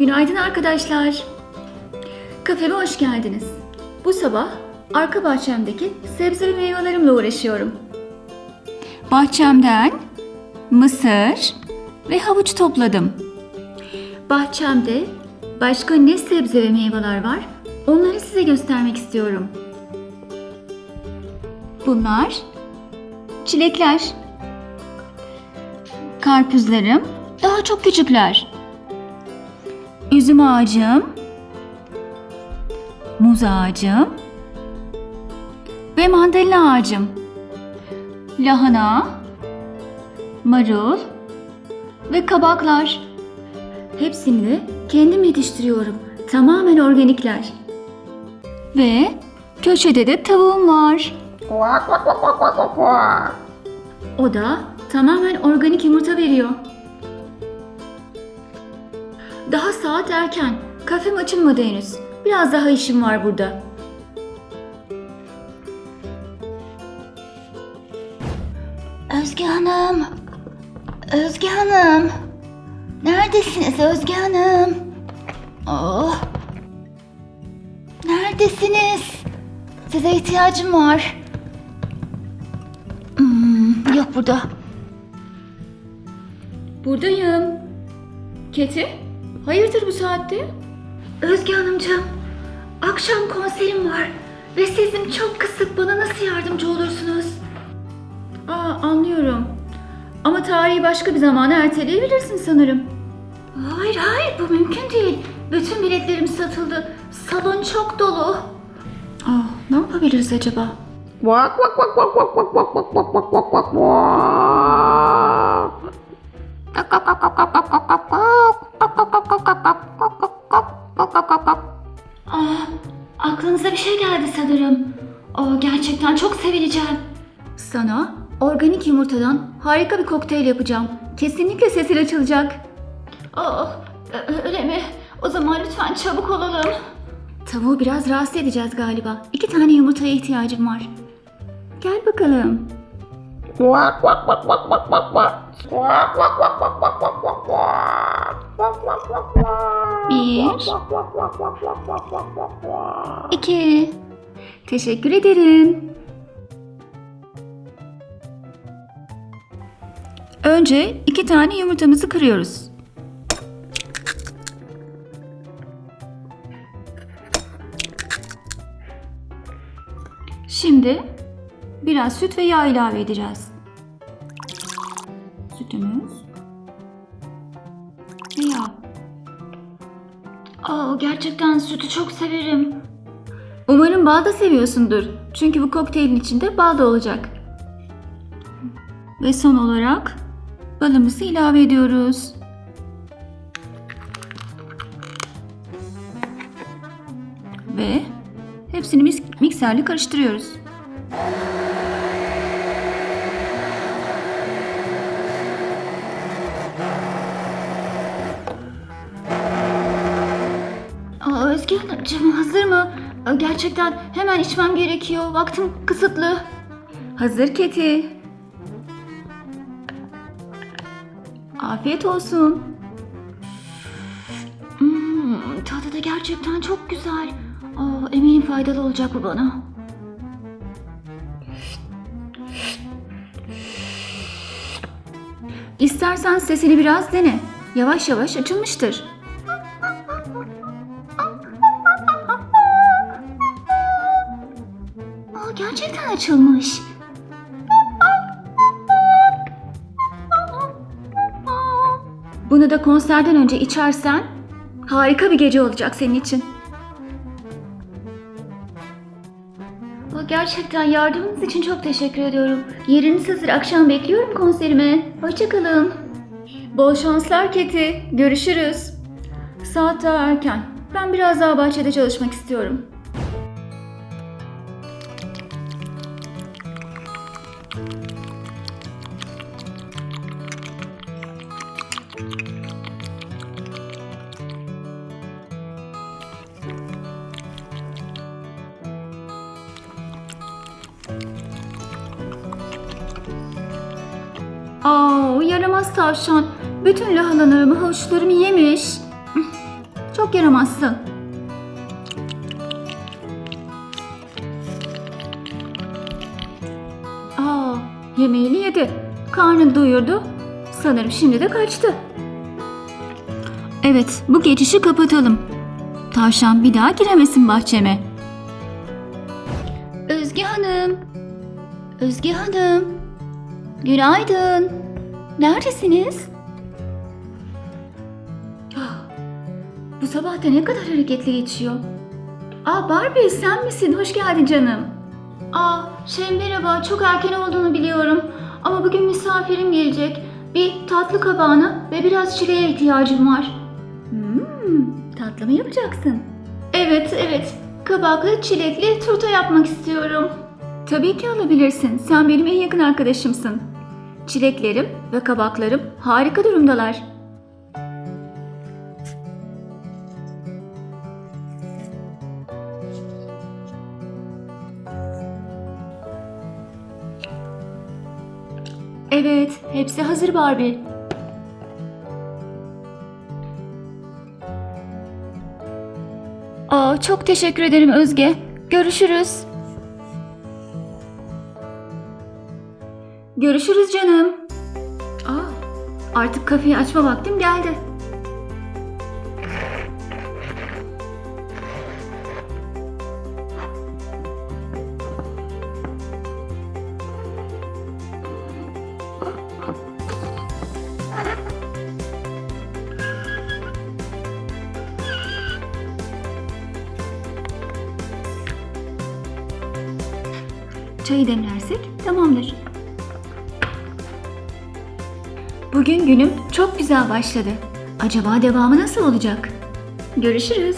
Günaydın arkadaşlar. Kafeme hoş geldiniz. Bu sabah arka bahçemdeki sebze ve meyvelerimle uğraşıyorum. Bahçemden mısır ve havuç topladım. Bahçemde başka ne sebze ve meyveler var onları size göstermek istiyorum. Bunlar çilekler. Karpuzlarım daha çok küçükler. Üzüm ağacım, muz ağacım ve mandalina ağacım. Lahana, marul ve kabaklar. Hepsini kendim yetiştiriyorum. Tamamen organikler. Ve köşede de tavuğum var. O da tamamen organik yumurta veriyor. Daha saat erken. Kafem açılmadı henüz. Biraz daha işim var burada. Özge Hanım. Özge Hanım. Neredesiniz Özge Hanım? Oh. Neredesiniz? Size ihtiyacım var. Hmm, yok burada. Buradayım. Keti? Hayırdır bu saatte? Özge Hanımcığım, akşam konserim var ve sesim çok kısık. Bana nasıl yardımcı olursunuz? Aa, anlıyorum. Ama tarihi başka bir zamana erteleyebilirsin sanırım. Hayır hayır bu mümkün değil. Bütün biletlerim satıldı. Salon çok dolu. Aa, ne yapabiliriz acaba? Aa, aklınıza bir şey geldi sanırım. Aa, gerçekten çok sevineceğim. Sana organik yumurtadan harika bir kokteyl yapacağım. Kesinlikle sesin açılacak. Ö- öyle mi? O zaman lütfen çabuk olalım. Tavuğu biraz rahatsız edeceğiz galiba. İki tane yumurtaya ihtiyacım var. Gel bakalım. Bir, iki. Teşekkür ederim. Önce iki tane yumurtamızı kırıyoruz. Şimdi biraz süt ve yağ ilave edeceğiz. Yağ. Aa, gerçekten sütü çok severim. Umarım bal da seviyorsundur. Çünkü bu kokteylin içinde bal da olacak. Ve son olarak balımızı ilave ediyoruz. Ve hepsini mikserle karıştırıyoruz. Hanımcığım hazır mı? Aa, Gerçekten hemen içmem gerekiyor. Vaktim kısıtlı. Hazır Keti. Afiyet olsun. Hmm, tadı da gerçekten çok güzel. Aa, eminim faydalı olacak bu bana. İstersen sesini biraz dene. Yavaş yavaş açılmıştır. Açılmış. Bunu da konserden önce içersen harika bir gece olacak senin için. Gerçekten yardımınız için çok teşekkür ediyorum. Yeriniz hazır. Akşam bekliyorum konserime. Hoşçakalın. Bol şanslar Keti. Görüşürüz. Saat daha erken. Ben biraz daha bahçede çalışmak istiyorum. Aa, yaramaz tavşan. Bütün lahanalarımı, havuçlarımı yemiş. Çok yaramazsın. Yemeğini yedi. Karnını doyurdu. Sanırım şimdi de kaçtı. Evet, bu geçişi kapatalım. Tavşan bir daha giremesin bahçeme. Özge Hanım. Özge Hanım. Günaydın. Neredesiniz? Bu sabah da ne kadar hareketli geçiyor. Aa Barbie sen misin? Hoş geldin canım. Aa şey merhaba çok erken olduğunu biliyorum. Ama bugün misafirim gelecek. Bir tatlı kabağına ve biraz çileğe ihtiyacım var. Hmm, tatlı mı yapacaksın? Evet evet. Kabaklı çilekli turta yapmak istiyorum. Tabii ki alabilirsin. Sen benim en yakın arkadaşımsın. Çileklerim ve kabaklarım harika durumdalar. Evet, hepsi hazır Barbie. Aa, çok teşekkür ederim Özge. Görüşürüz. Görüşürüz canım. Aa, artık kafeyi açma vaktim geldi. Çayı demlersek tamamdır. Bugün günüm çok güzel başladı. Acaba devamı nasıl olacak? Görüşürüz.